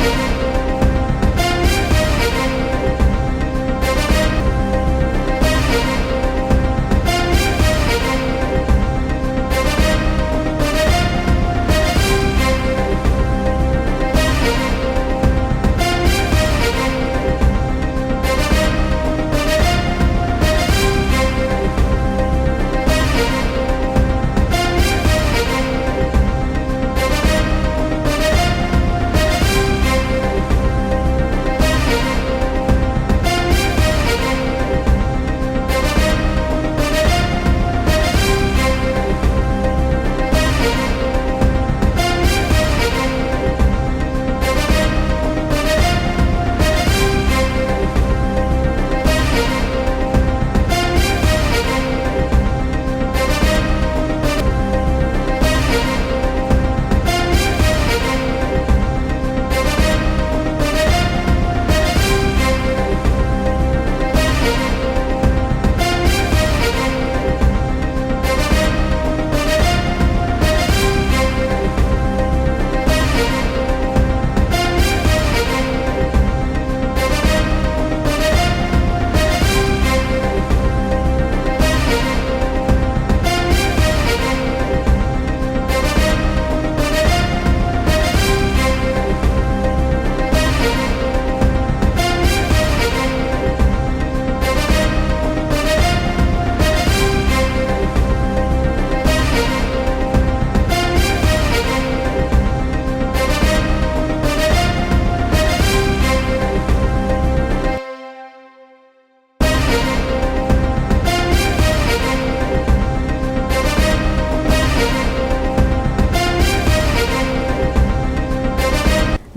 Музика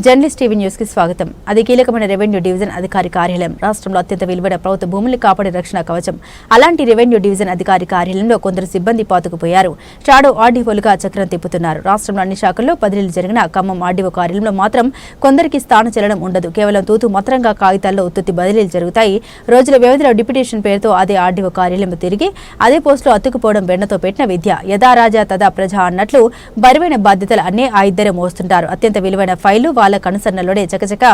journalist TV న్యూస్కి స్వాగతం. అది కీలకమైన రెవెన్యూ డివిజన్ అధికారి కార్యాలయం. రాష్ట్రంలో అత్యంత విలువైన ప్రభుత్వ భూముల్ని కాపాడే రక్షణ కవచం. అలాంటి రెవెన్యూ డివిజన్ అధికారి కార్యాలయంలో కొందరు సిబ్బంది పాతుకుపోయారు. షాడో ఆర్డీఓలుగా చక్రం తిప్పుతున్నారు. రాష్ట్రంలో అన్ని శాఖల్లో బదిలీలు జరిగిన ఖమ్మం ఆర్డీఓ కార్యాలయంలో మాత్రం కొందరికి స్థానచలనం ఉండదు. కేవలం తూతు మత్రంగా కాగితాల్లో ఉత్తుత్తి బదిలీలు జరుగుతాయి. రోజుల వ్యవధిలో డిప్యూటేషన్ పేరుతో అదే ఆర్డీఓ కార్యాలయం తిరిగి అదే పోస్టులో అతుకుపోవడం వెన్నతో పెట్టిన విద్య. యథా రాజా తదా ప్రజ అన్నట్లు బరువైన బాధ్యతలు అన్నీ ఆ ఇద్దరే మోస్తుంటారు. అత్యంత విలువైన ఫైలు వాళ్ళ కనుసన్నలోనే చకచక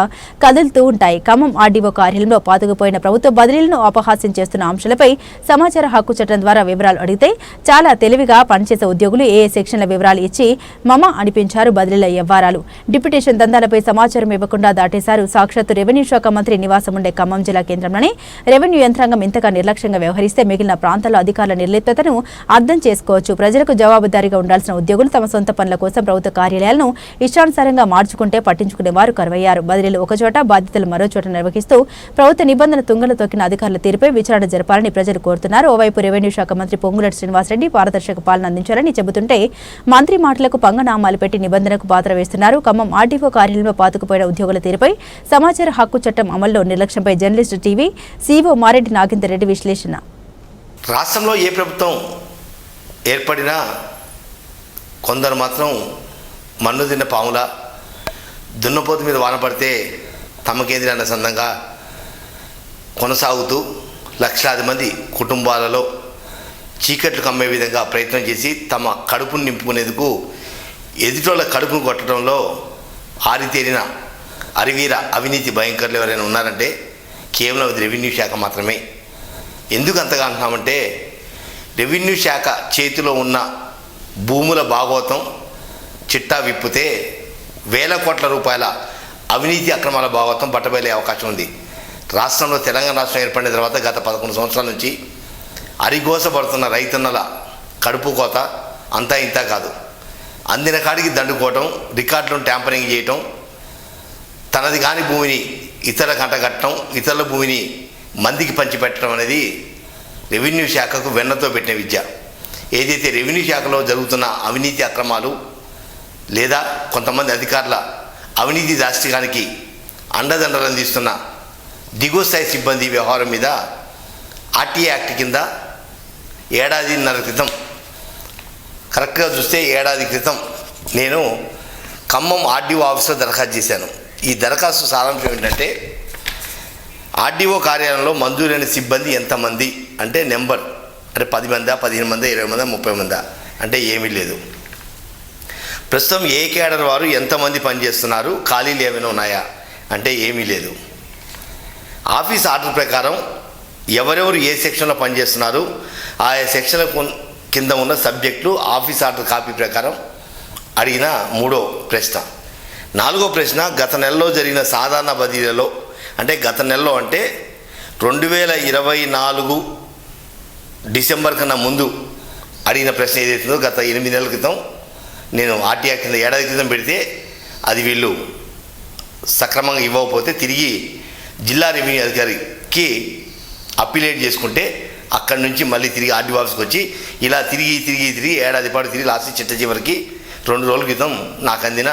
కదులుతూ ఉంటాయి. ఖమ్మం ఆర్డీఓ కార్యాలయంలో పాతుకుపోయిన ప్రభుత్వ బదిలీలను అపహాస్యం చేస్తున్న అంశాలపై సమాచార హక్కు చట్టం ద్వారా వివరాలు అడిగితే చాలా తెలివిగా పనిచేసే ఉద్యోగులు ఏ సెక్షన్ల వివరాలు ఇచ్చి మమ అనిపించారు బదిలీల వ్యవహారాలు. డిప్యుటేషన్ దందాలపై సమాచారం ఇవ్వకుండా దాటేశారు సాక్షాత్తు రెవెన్యూ శాఖ మంత్రి నివాసం ఉండే ఖమ్మం జిల్లా కేంద్రంలోనే. రెవెన్యూ యంత్రాంగం ఇంతగా నిర్లక్ష్యంగా వ్యవహరిస్తే మిగిలిన ప్రాంతాల్లో అధికారుల నిర్లిప్తతను అర్థం చేసుకోవచ్చు. ప్రజలకు జవాబుదారీగా ఉండాల్సిన ఉద్యోగులు తమ సొంత పనుల కోసం ప్రభుత్వ కార్యాలయాలను ఇష్టానుసారంగా మార్చుకుంటే పట్టించుకునే వారు కరువయ్యారు. బదిలీలు ఒకచోట బాధ్యతలు మరో చోట నిర్వహిస్తూ ప్రభుత్వ నిబంధన తుంగలు తొక్కిన అధికారుల తీరుపై విచారణ జరపాలని ప్రజలు కోరుతున్నారు. ఓవైపు రెవెన్యూ శాఖ మంత్రి పొంగులటి శ్రీనివాసరెడ్డి పారదర్శక పాలన అందించాలని చెబుతుంటే మంత్రి మాటలకు పంగనామాలు పెట్టి నిబంధనకు పాత్ర వేస్తున్నారు. ఖమ్మం ఆర్టీఓ కార్యాలయంలో పాతుకుపోయిన ఉద్యోగుల తీరుపై సమాచార హక్కు చట్టం అమల్లో నిర్లక్ష్యంపై journalist TV CEO Mareddy Nagender Reddy విశ్లేషణ. రాష్ట్రంలో ఏ ప్రభుత్వం ఏర్పడినా కొందరు మాత్రం మన్ను తిన్న దున్నపోతు మీద వాన పడితే తమ అన్న సందంగా కొనసాగుతూ లక్షలాది మంది కుటుంబాలలో చీకట్లు కమ్మే విధంగా ప్రయత్నం చేసి తమ కడుపును నింపుకునేందుకు ఎదుటోళ్ళ కడుపును కొట్టడంలో ఆరితేరిన అరివీర అవినీతి భయంకరులు ఎవరైనా ఉన్నారంటే కేవలం అది రెవెన్యూ శాఖ మాత్రమే. ఎందుకు అంతగా అంటున్నామంటే రెవెన్యూ శాఖ చేతిలో ఉన్న భూముల భాగోతం చిట్టా విప్పితే వేల కోట్ల రూపాయల అవినీతి అక్రమాల భాగోతం బట్టబయలే అవకాశం ఉంది. రాష్ట్రంలో తెలంగాణ రాష్ట్రం ఏర్పడిన తర్వాత గత పదకొండు సంవత్సరాల నుంచి అరిగోసపడుతున్న రైతన్నల కడుపు కోత అంతా ఇంత కాదు. అందిన కాడికి దండుకోవటం రికార్డులను ట్యాంపరింగ్ చేయటం తనది కాని భూమిని ఇతర కట్టడం ఇతరుల భూమిని మందికి పంచిపెట్టడం అనేది రెవెన్యూ శాఖకు వెన్నతో పెట్టిన విద్య. ఏదైతే రెవెన్యూ శాఖలో జరుగుతున్న అవినీతి అక్రమాలు లేదా కొంతమంది అధికారుల అవినీతి దాష్టికానికి అండదండలు అందిస్తున్న దిగువ స్థాయి సిబ్బంది వ్యవహారం మీద ఆర్టీఏ యాక్ట్ కింద ఏడాదిన్నర క్రితం కరెక్ట్గా చూస్తే ఏడాది క్రితం నేను ఖమ్మం ఆర్డీఓ ఆఫీస్లో దరఖాస్తు చేశాను. ఈ దరఖాస్తు సారాంశం ఏంటంటే ఆర్డీఓ కార్యాలయంలో మంజూరైన సిబ్బంది ఎంతమంది? అంటే నెంబర్ అంటే పది మందా పదిహేను మందా ఇరవై మందా ముప్పై మందా? అంటే ఏమీ లేదు. ప్రస్తుతం ఏ క్యాడర్ వారు ఎంతమంది పనిచేస్తున్నారు? ఖాళీలు ఏమైనా ఉన్నాయా? అంటే ఏమీ లేదు. ఆఫీస్ ఆర్డర్ ప్రకారం ఎవరెవరు ఏ సెక్షన్లో పనిచేస్తున్నారు? ఆయా సెక్షన్ల కింద ఉన్న సబ్జెక్టులు ఆఫీస్ ఆర్డర్ కాపీ ప్రకారం అడిగిన మూడో ప్రశ్న. నాలుగో ప్రశ్న గత నెలలో జరిగిన సాధారణ బదిలీలలో అంటే గత నెలలో అంటే రెండు వేల ఇరవై నాలుగు డిసెంబర్ కన్నా ముందు అడిగిన ప్రశ్న ఏదైతుందో గత ఎనిమిది నెలల క్రితం నేను ఆర్టీఆర్ కింద ఏడాది క్రితం పెడితే అది వీళ్ళు సక్రమంగా ఇవ్వకపోతే తిరిగి జిల్లా రెవెన్యూ అధికారికి అప్పిలేట్ చేసుకుంటే అక్కడి నుంచి మళ్ళీ తిరిగి ఆర్డీ ఆఫీస్కి వచ్చి ఇలా తిరిగి తిరిగి తిరిగి ఏడాది పాటు తిరిగి లాస్ట్ చిట్ట చివరికి రెండు రోజుల క్రితం నాకు అందిన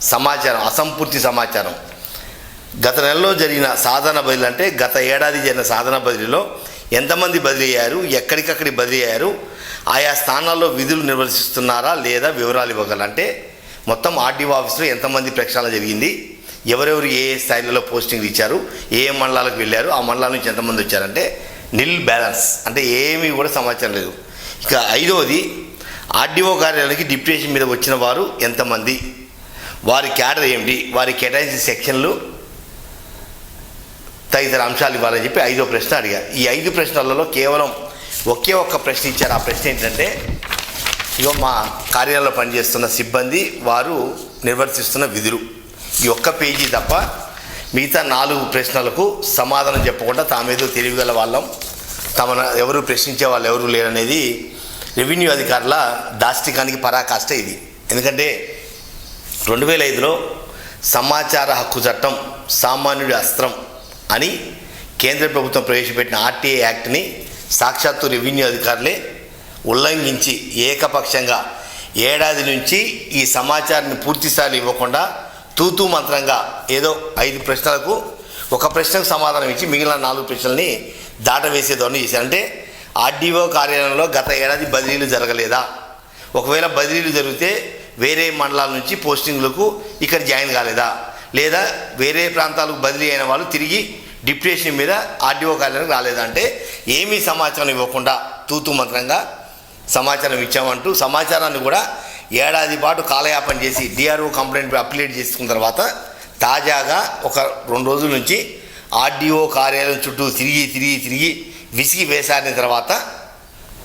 సమాచారం అసంపూర్తి సమాచారం. గత నెలలో జరిగిన సాధన బదిలీ అంటే గత ఏడాది జరిగిన సాధన బదిలీలో ఎంతమంది బదిలీ అయ్యారు ఎక్కడికక్కడికి బదిలీ అయ్యారు ఆయా స్థానాల్లో విధులు నిర్వర్తిస్తున్నారా లేదా వివరాలు ఇవ్వగలరు? అంటే మొత్తం ఆర్డీఓ ఆఫీస్లో ఎంతమంది ప్రక్షాళన జరిగింది? ఎవరెవరు ఏ స్థాయిలలో పోస్టింగ్ ఇచ్చారు? ఏ ఏ మండలాలకు వెళ్ళారు? ఆ మండలాల నుంచి ఎంతమంది వచ్చారంటే నిల్ బ్యాలెన్స్. అంటే ఏమీ కూడా సమాచారం లేదు. ఇక ఐదవది ఆర్డీఓ కార్యాలయానికి డిప్యూటేషన్ మీద వచ్చిన వారు ఎంతమంది? వారి క్యాడర్ ఏమిటి? వారి కేటాయించిన సెక్షన్లు తదితర అంశాలు ఇవ్వాలని చెప్పి ఐదో ప్రశ్న అడిగా. ఈ ఐదు ప్రశ్నలలో కేవలం ఒకే ఒక్క ప్రశ్న ఇచ్చారు. ఆ ప్రశ్న ఏంటంటే ఇగో మా కార్యాలయంలో పనిచేస్తున్న సిబ్బంది వారు నిర్వర్తిస్తున్న విధులు. ఈ ఒక్క పేజీ తప్ప మిగతా నాలుగు ప్రశ్నలకు సమాధానం చెప్పకుండా తామేదో తెలివిగల వాళ్ళం. తమను ఎవరు ప్రశ్నించే వాళ్ళు ఎవరు లేరనేది రెవెన్యూ అధికారుల దాష్టికానికి పరాకాష్ట ఇది. ఎందుకంటే రెండు వేల ఐదులో సమాచార హక్కు చట్టం సామాన్యుడి అస్త్రం అని కేంద్ర ప్రభుత్వం ప్రవేశపెట్టిన ఆర్టీఏ యాక్ట్ని సాక్షాత్తు రెవెన్యూ అధికారులే ఉల్లంఘించి ఏకపక్షంగా ఏడాది నుంచి ఈ సమాచారాన్ని పూర్తిస్థాయిలో ఇవ్వకుండా తూతూ మంత్రంగా ఏదో ఐదు ప్రశ్నలకు ఒక ప్రశ్నకు సమాధానం ఇచ్చి మిగిలిన నాలుగు ప్రశ్నల్ని దాటవేసే ధోరణి చేశారంటే ఆర్డీఓ కార్యాలయంలో గత ఏడాది బదిలీలు జరగలేదా? ఒకవేళ బదిలీలు జరిగితే వేరే మండలాల నుంచి పోస్టింగ్లకు ఇక్కడ జాయిన్ కాలేదా? లేదా వేరే ప్రాంతాలకు బదిలీ అయిన వాళ్ళు తిరిగి డిప్యూటేషన్ మీద ఆర్డీఓ కార్యాలయానికి రాలేదంటే ఏమీ సమాచారం ఇవ్వకుండా తూతూ మంత్రంగా సమాచారం ఇచ్చామంటూ సమాచారాన్ని కూడా ఏడాది పాటు కాలయాపన చేసి డిఆర్ఓ కంప్లైంట్ అప్లేట్ చేసుకున్న తర్వాత తాజాగా ఒక రెండు రోజుల నుంచి ఆర్డీఓ కార్యాలయం చుట్టూ తిరిగి తిరిగి తిరిగి విసిగి వేసారిన తర్వాత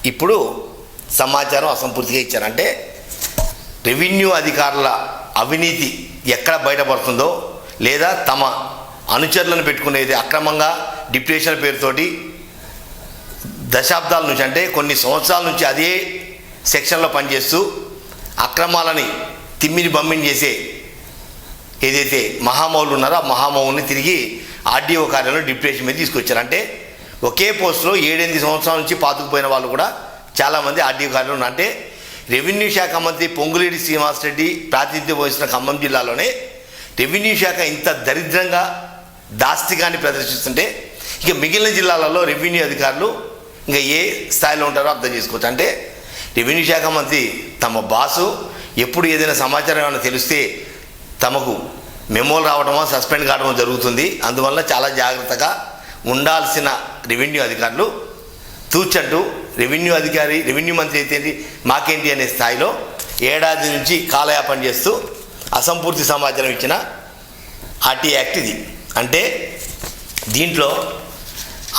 ఇప్పుడు సమాచారం అసంపూర్తిగా ఇచ్చారంటే రెవెన్యూ అధికారుల అవినీతి ఎక్కడ బయటపడుతుందో లేదా తమ అనుచరులను పెట్టుకునేది అక్రమంగా డిప్యూటేషన్ పేరుతోటి దశాబ్దాల నుంచి అంటే కొన్ని సంవత్సరాల నుంచి అదే సెక్షన్లో పనిచేస్తూ అక్రమాలని తిమ్మిని బమ్మిని చేసే ఏదైతే మహామౌలు ఉన్నారో ఆ మహామౌల్ని తిరిగి ఆర్డీఓ కార్యాలయంలో డిప్యూటేషన్ మీద తీసుకొచ్చారు అంటే ఒకే పోస్టులో ఏడెనిమిది సంవత్సరాల నుంచి పాతుకుపోయిన వాళ్ళు కూడా చాలామంది ఆర్డీఓ కార్యాలయంలో ఉన్నారు. అంటే రెవెన్యూ శాఖ మంత్రి పొంగులేటి శ్రీనివాసరెడ్డి ప్రాతినిధ్యం వహిస్తున్న ఖమ్మం జిల్లాలోనే రెవెన్యూ శాఖ ఇంత దరిద్రంగా దాస్తికాన్ని ప్రదర్శిస్తుంటే ఇక మిగిలిన జిల్లాలలో రెవెన్యూ అధికారులు ఇంకా ఏ స్థాయిలో ఉంటారో అర్థం చేసుకోవచ్చు. అంటే రెవెన్యూ శాఖ మంత్రి తమ బాసు ఎప్పుడు ఏదైనా సమాచారం ఏమైనా తెలిస్తే తమకు మెమోలు రావడమో సస్పెండ్ కావడమో జరుగుతుంది. అందువల్ల చాలా జాగ్రత్తగా ఉండాల్సిన రెవెన్యూ అధికారులు తూచంటూ రెవెన్యూ అధికారి రెవెన్యూ మంత్రి అయితే మాకేంటి అనే స్థాయిలో ఏడాది నుంచి కాలయాపన చేస్తూ అసంపూర్తి సమాచారం ఇచ్చిన ఆర్టీ యాక్ట్ ఇది. అంటే దీంట్లో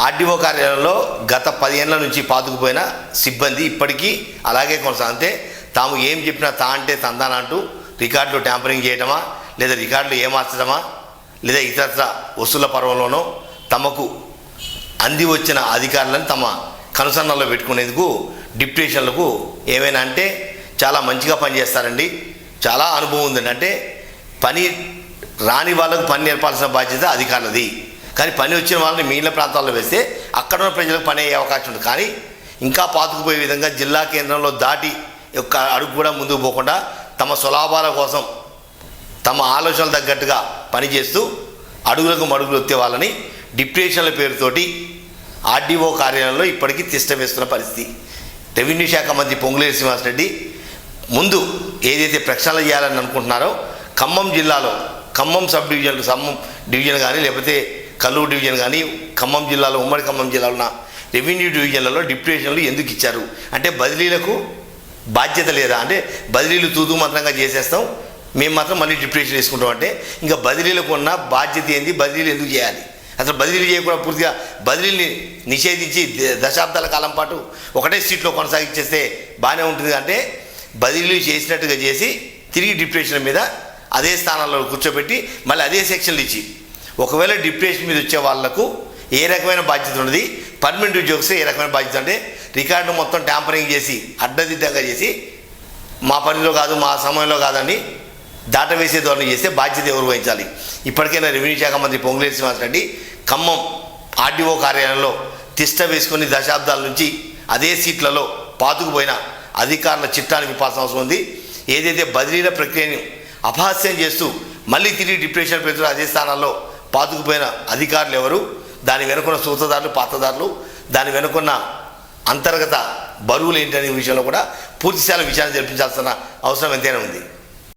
ఆర్డీఓ కార్యాలయంలో గత పదిహేనుల నుంచి పాతుకుపోయిన సిబ్బంది ఇప్పటికీ అలాగే కొనసాగితే తాము ఏం చెప్పినా తా అంటే తందానంటూ రికార్డులు ట్యాంపరింగ్ చేయడమా లేదా రికార్డులు ఏమార్చడమా లేదా ఇతరత్ర వసూల పర్వంలోనో తమకు అంది వచ్చిన అధికారులను తమ కనుసన్నల్లో పెట్టుకునేందుకు డిప్యూటేషన్లకు ఏమైనా అంటే చాలా మంచిగా పనిచేస్తారండి. చాలా అనుభవం ఉందండి. అంటే పని రాని వాళ్ళకు పని నేర్పాల్సిన బాధ్యత అధికారులది కానీ పని వచ్చిన వాళ్ళని మిగిలిన ప్రాంతాల్లో వేస్తే అక్కడ ఉన్న ప్రజలకు పని అయ్యే అవకాశం ఉంది. కానీ ఇంకా పాతుకుపోయే విధంగా జిల్లా కేంద్రంలో దాటి యొక్క అడుగు కూడా ముందుకు పోకుండా తమ స్వలాభాల కోసం తమ ఆలోచనలు తగ్గట్టుగా పనిచేస్తూ అడుగులకు మడుగులు వచ్చే వాళ్ళని డిప్రెషన్ల పేరుతోటి ఆర్డీఓ కార్యాలయంలో ఇప్పటికీ తిష్టవేస్తున్న పరిస్థితి. రెవెన్యూ శాఖ మంత్రి పొంగులేటి శ్రీనివాసరెడ్డి ముందు ఏదైతే ప్రక్షాళన చేయాలని అనుకుంటున్నారో ఖమ్మం జిల్లాలో Khammam sub division Khammam division కానీ లేకపోతే కల్లూరు డివిజన్ కానీ ఖమ్మం జిల్లాలో ఉమ్మడి ఖమ్మం జిల్లాలో ఉన్న రెవెన్యూ డివిజన్లలో డిప్యూటేషన్లు ఎందుకు ఇచ్చారు? అంటే బదిలీలకు బాధ్యత లేదా? అంటే బదిలీలు తూతూ మాత్రంగా చేసేస్తాం. మేము మాత్రం మళ్ళీ డిప్యూటేషన్ వేసుకుంటాం. అంటే ఇంకా బదిలీలకు ఉన్న బాధ్యత ఏంది? బదిలీలు ఎందుకు చేయాలి? అసలు బదిలీలు చేయకుండా పూర్తిగా బదిలీని నిషేధించి ద- దశాబ్దాల కాలం పాటు ఒకటే సీట్లో కొనసాగించేస్తే బాగానే ఉంటుంది. అంటే బదిలీలు చేసినట్టుగా చేసి తిరిగి డిప్రెషన్ మీద అదే స్థానాల్లో కూర్చోబెట్టి మళ్ళీ అదే సెక్షన్లు ఇచ్చి. ఒకవేళ డిప్రెషన్ మీద వచ్చే వాళ్ళకు ఏ రకమైన బాధ్యత ఉన్నది పర్మనెంట్ ఉద్యోగస్ ఏ రకమైన బాధ్యత అంటే రికార్డు మొత్తం ట్యాంపరింగ్ చేసి అడ్డదిడ్డగా చేసి మా పనిలో కాదు మా సమయంలో కాదని దాటవేసే ధోరణి చేస్తే బాధ్యత ఎవరు వహించాలి? ఇప్పటికైనా రెవెన్యూ శాఖ మంత్రి పొంగులేటి శ్రీనివాసరెడ్డి ఖమ్మం ఆర్డీఓ కార్యాలయంలో తిష్ట వేసుకుని దశాబ్దాల నుంచి అదే సీట్లలో పాతుకుపోయిన అధికారుల చిట్టానికి పాల్సిన అవసరం ఉంది. ఏదైతే బదిలీల ప్రక్రియను అపహాస్యం చేస్తూ మళ్ళీ తిరిగి డిప్రెషన్ పెడుతున్న అదే స్థానాల్లో పాతుకుపోయిన అధికారులు ఎవరు? దాని వెనుకున్న సూత్రధారులు పాత్రదారులు దాని వెనుకున్న అంతర్గత బరువులు ఏంటనే విషయంలో కూడా పూర్తిస్థాయిలో విషయాన్ని జరిపించాల్సిన అవసరం ఎంతైనా ఉంది.